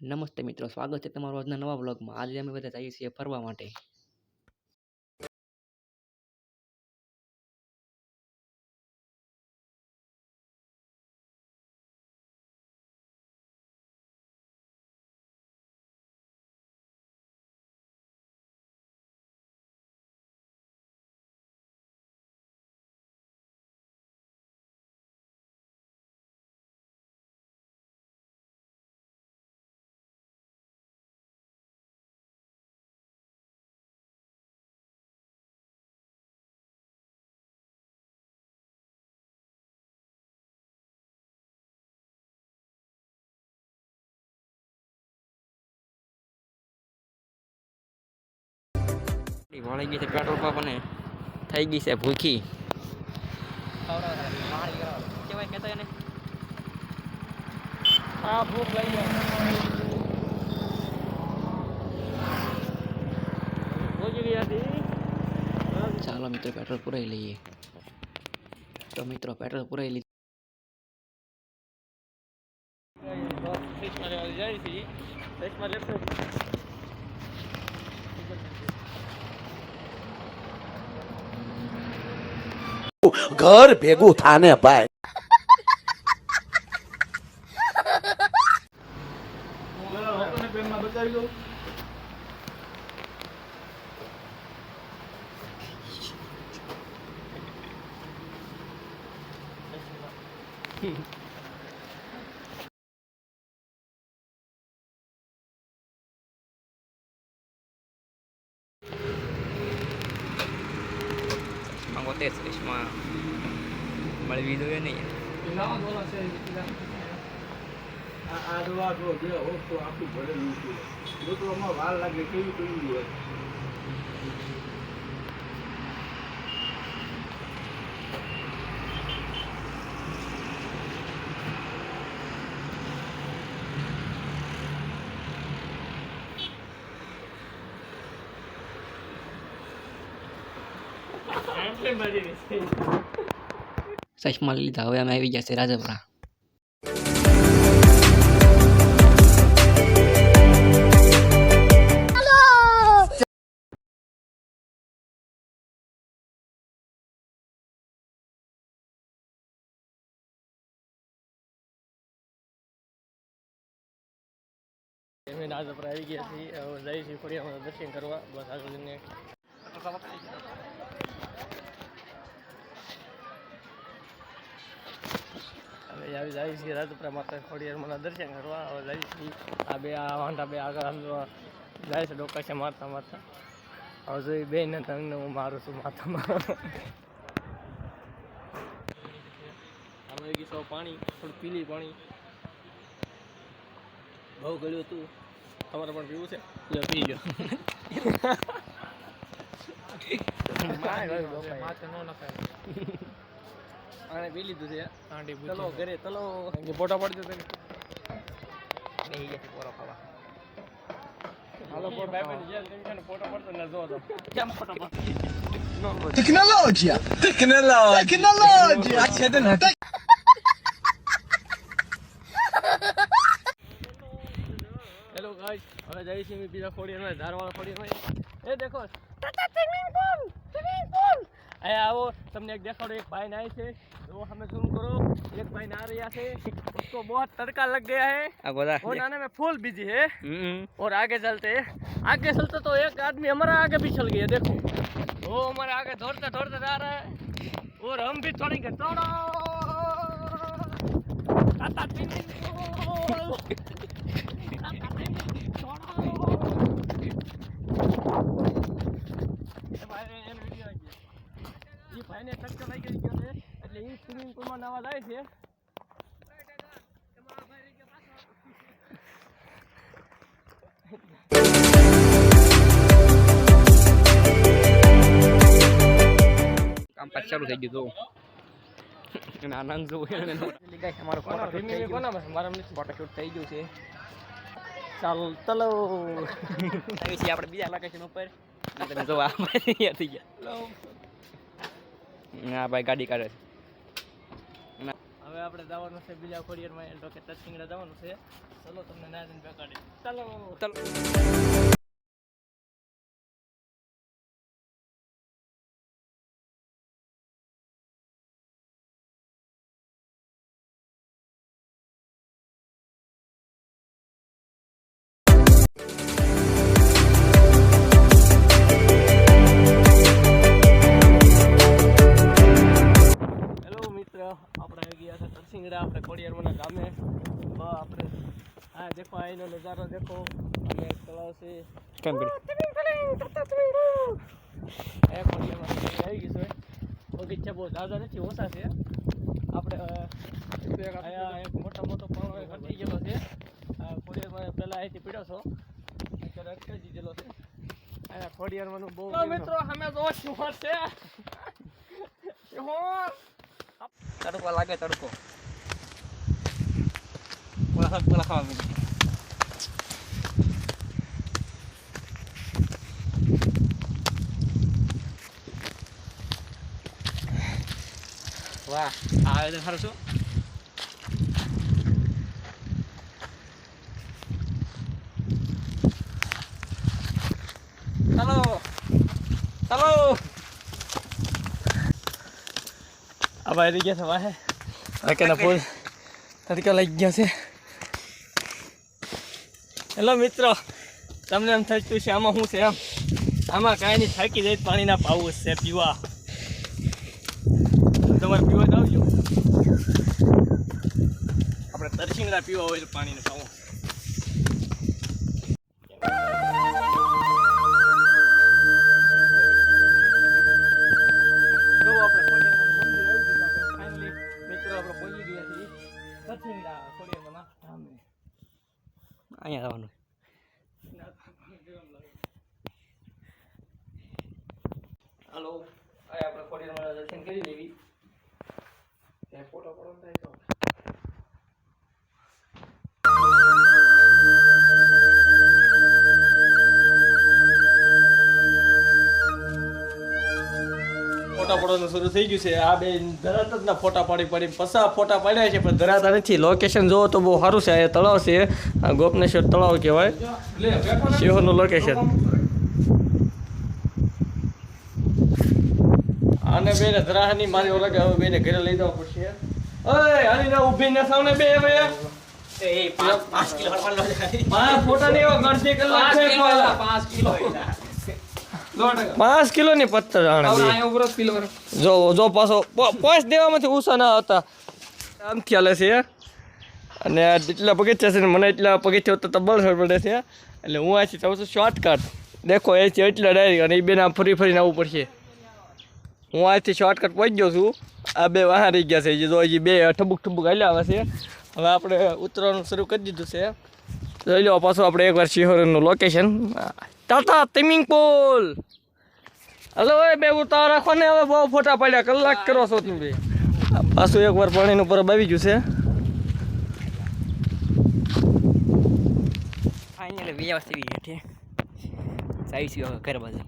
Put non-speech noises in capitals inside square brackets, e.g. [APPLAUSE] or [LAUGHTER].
નમસ્તે મિત્રો, સ્વાગત છે તમારું આજના નવા વ્લોગમાં. આજે અમે બધા જઈએ છીએ ફરવા માટે. વળી ગઈ છે પેટ્રોલ પંપ અને થઈ ગઈ છે ભૂખી. કેવાય કહેતો એને? હા ભૂખ લઈ જાય. ચાલો મિત્રો પેટ્રોલ પુરાઈ લઈએ. તો મિત્રો પેટ્રોલ પુરાઈ લીધું. સિક્સમાં લેવા જાય છે સિક્સમાં લેફ્ટ ઘર ભેગું થાને ભાઈ. માંગો [LAUGHS] નહીં આ દવા જો જે હોત તો આખું ભરેલું વાર લાગે કેવી કેવી હોય ચશ્મા લીધા હવે અમે આવી ગયા છે રાજપરા અમે આપણે આવી ગયા છીએ છીએ ફળિયામાં દર્શન કરવા બસ આગળ જઈને હવે આવી જાય છીએ રાજપુરા માતા ખોડિયારમાં દર્શન કરવા હવે જઈશ આ બે આ વાંઢા બે આગળ જાય છે ડોકા છે મારતા મારતા હવે જોઈ બે ને તમને હું મારું છું માથામાં. આમાં ગઈ પાણી થોડું પીલી પાણી. બહુ ગળ્યું હતું. તમારે પણ પીવું છે? લો પી ગયો આને પી લીધું છે. ચલો ઘરે ચલો. ફોટા પાડજો તને બેહી ગયા પોરો ખાવા. હાલો ફોટો ભાઈ જેલ તમે છે ફોટો પાડતો ન જો તો કેમ ફોટો પાડતો ટેકનોલોજી ટેકનોલોજી ટેકનોલોજી આ છે ને હેલો ગાઈસ હવે જઈએ છીએ ખોડી બીજા ખોડિયામાં ધારવાળા હોય એ દેખો. Tata swimming pool swimming pool અહીંયા આવો તમને એક દેખાડો એક ભાઈ નાય છે. तो हमें करो। एक भाई उसको बहुत तड़का लग गया है। और नाने में फुल बिज़ी है। हम्म। और आगे चलते आगे चलते तो एक आदमी हमारा आगे भी चल गया देखो। वो हमारे आगे दौड़ते दौड़ते जा रहा है। और हम भी चढ़ेंगे भाई ने टक्कर સ્વિમિંગ પૂલમાં નાવા જાય છે કામ પાછું ચાલુ થઈ ગયું તો અને આનંદ જોવું એને અમારો કોના ફોટો રીમી કોના મારા નથી ફોટોશૂટ થઈ ગયું છે ચાલ તલો આવી છીએ આપણે બીજા લોકેશન ઉપર અને તમે જોવા અહીંયા થઈ ગયા હા ભાઈ ગાડી કાઢે છે હવે આપણે જવાનું છે બીજા કોરિયરમાં એટલે કે ટચિંગ જવાનું છે. ચલો તમને ના જઈને બેકાડી ચાલો. ચાલો. આપણે ખોડિયારમાંના ગામે. આપણે હા દેખો અહીંનો નજારો દેખો. અને તળાવ છે કેમ કરી? એ ખોડિયારમાં આવી ગયું છે. બગીચા બહુ ઝાઝા નથી ઓછા છે. આપણે અહીંયા એક મોટો મોટો પાણો એક હટી ગયેલો છે. કોડિયારમાં પહેલાં અહીંથી પીડો છો. અત્યારે અટકાઈ દીધેલો છે. અહીંયા ખોડિયારમાંનું બહુ મિત્રો અમે તો શું છે. શું તડકો લાગે તડકો. પેલા પેલા ખાવા માંડી વાહ આ આયોજન સારું શું ચાલો ચાલો આ ભાઈ રહી ગયા છે વાહે અકેના ફૂલ તડકા લાગી ગયા છે હેલો મિત્રો, તમને એમ થતું છે આમાં શું છે એમ? આમાં કાંઈ નહીં, થાકી જાય, પાણીના પાવું છે, પીવા. તમારે પીવા જ આવજો આપણે તરસિંગડા પીવા હોય તો પાણીને પાવું આપણે મિત્રો, આપણે પહોંચી ગયા છીએ તરસિંગડા અહીંયા આવવાનું હાલો આપણે ખોડિયારમાં દર્શન કરી લેવી પડવાનું શરૂ થઈ ગયું છે. આ બે ધરાત જ ના ફોટા પાડી પાડી પસા ફોટા પાડ્યા છે પણ ધરાતા નથી. લોકેશન જોવો તો બહુ સારું છે. આ તળાવ છે. આ ગોપનેશ્વર તળાવ કહેવાય. સિંહોનું લોકેશન આને બેને ધરાહની મારી ઓળખ હવે બેને ઘરે લઈ જવા પડશે. અરે હાલી ના ઊભી ને સામે બે હવે. મારા ફોટા નહીં ગણતી કલાક છે પાંચ કિલો ની પથ્થર જો જો પાછો પાંચ દેવામાંથી ઉષા ના હતા આમ ખ્યાલ છે અને એટલા જેટલા પગથિયા છે ને મને એટલા પગથિયા તો સર પડે છે એટલે હું આથી જાઉં છું શોર્ટકટ દેખો એથી એટલા ડાયરી અને એ બેને આમ ફરી ફરીને આવવું પડશે. હું આજથી શોર્ટકટ પહોંચી ગયો છું. આ બે વાહન રહી ગયા છે. જો હજી બે ઠબુક ઠબુક હાલ્યા આવે છે. હવે આપણે ઉતરવાનું શરૂ કરી દીધું છે. જોઈ લો પાછું આપણે એકવાર શિહોરનું લોકેશન ટાટા તિમિંગ પુલ હલો એ બે ઉતાર રાખો ને, હવે બહુ ફોટા પાડ્યા, કલાક કરો છો તમે પાછું એકવાર પાણીનું પરબ આવી ગયું છે. ફાઇનલ વ્યવસ્થિત જાય છે હવે ઘર બાજુ